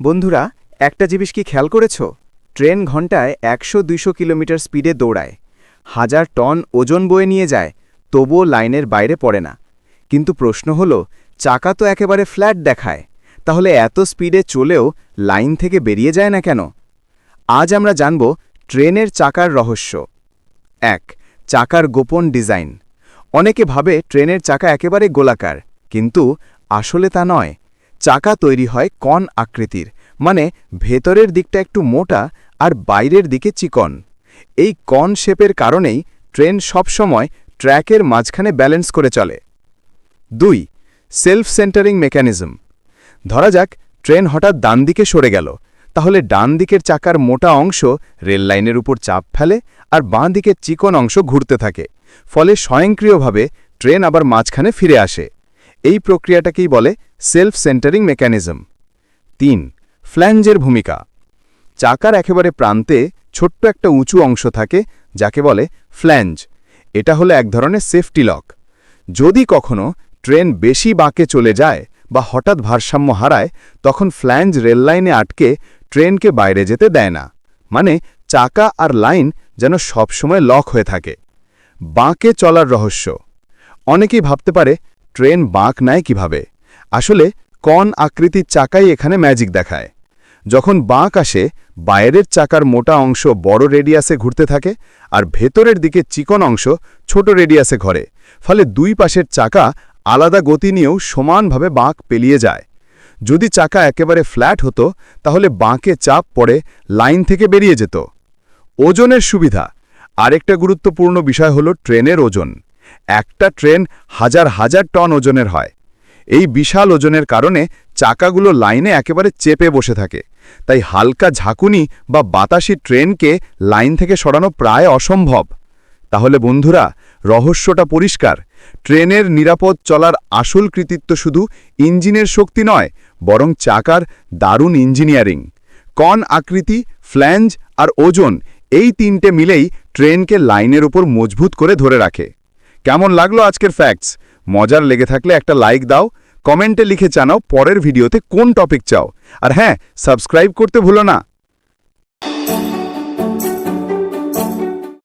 বন্ধুরা, একটা জিনিস কি খেয়াল করেছ? ট্রেন ঘন্টায় একশো দুইশো কিলোমিটার স্পিডে দৌড়ায়। হাজার টন ওজন বয়ে নিয়ে যায়, তবুও লাইনের বাইরে পড়ে না। কিন্তু প্রশ্ন হল, চাকা তো একেবারে ফ্ল্যাট দেখায়, তাহলে এত স্পিডে চলেও লাইন থেকে বেরিয়ে যায় না কেন? আজ আমরা জানব ট্রেনের চাকার রহস্য। এক, চাকার গোপন ডিজাইন। অনেকে ভাবে ট্রেনের চাকা একেবারে গোলাকার, কিন্তু আসলে তা নয়। চাকা তৈরি হয় কন আকৃতির মানে ভেতরের দিকটা একটু মোটা আর বাইরের দিকে চিকন। এই কন শেপের কারণেই ট্রেন সবসময় ট্র্যাকের মাঝখানে ব্যালেন্স করে চলে। দুই সেলফ সেন্টারিং মেকানিজম। ধরা যাক, ট্রেন হঠাৎ ডান দিকে সরে গেল। তাহলে ডান দিকের চাকার মোটা অংশ রেল লাইনের উপর চাপ ফেলে আর বাঁ দিকের চিকন অংশ ঘুরতে থাকে। ফলে স্বয়ংক্রিয়ভাবে ট্রেন আবার মাঝখানে ফিরে আসে। এই প্রক্রিয়াটাকেই বলে সেলফ সেন্টারিং মেকানিজম। তিন, ফ্ল্যাঞ্জের ভূমিকা। চাকার একেবারে প্রান্তে ছোট্ট একটা উঁচু অংশ থাকে, যাকে বলে ফ্ল্যাঞ্জ। এটা হলো এক ধরনের সেফটি লক। যদি কখনো ট্রেন বেশি বাঁকে চলে যায় বা হঠাৎ ভারসাম্য হারায়, তখন ফ্ল্যাঞ্জ রেললাইনে আটকে ট্রেনকে বাইরে যেতে দেয় না। মানে চাকা আর লাইন যেন সবসময় লক হয়ে থাকে। বাঁকে চলার রহস্য। অনেকেই ভাবতে পারে, ট্রেন বাঁক নেয় কীভাবে? আসলে কন আকৃতির চাকাই এখানে ম্যাজিক দেখায়। যখন বাঁক আসে, বাইরের চাকার মোটা অংশ বড় রেডিয়াসে ঘুরতে থাকে আর ভেতরের দিকে চিকন অংশ ছোট রেডিয়াসে ঘরে। ফলে দুই পাশের চাকা আলাদা গতি নিয়েও সমানভাবে বাঁক পেলিয়ে যায়। যদি চাকা একেবারে ফ্ল্যাট হতো, তাহলে বাঁকে চাপ পড়ে লাইন থেকে বেরিয়ে যেত। ওজনের সুবিধা। আরেকটা গুরুত্বপূর্ণ বিষয় হল ট্রেনের ওজন। একটা ট্রেন হাজার হাজার টন ওজনের হয়। এই বিশাল ওজনের কারণে চাকাগুলো লাইনে একেবারে চেপে বসে থাকে। তাই হালকা ঝাঁকুনি বা বাতাসি ট্রেনকে লাইন থেকে সরানো প্রায় অসম্ভব। তাহলে বন্ধুরা, রহস্যটা পরিষ্কার। ট্রেনের নিরাপদ চলার আসল কৃতিত্ব শুধু ইঞ্জিনের শক্তি নয়, বরং চাকার দারুণ ইঞ্জিনিয়ারিং। কন আকৃতি, ফ্ল্যাঞ্জ আর ওজন এই তিনটে মিলেই ট্রেনকে লাইনের উপর মজবুত করে ধরে রাখে। কেমন লাগল আজকের ফ্যাক্টস মজার লেগে থাকলে একটা লাইক দাও কমেন্টে লিখে জানাও পরের ভিডিওতে কোন টপিক চাও। আর হ্যাঁ সাবস্ক্রাইব করতে ভুলো না।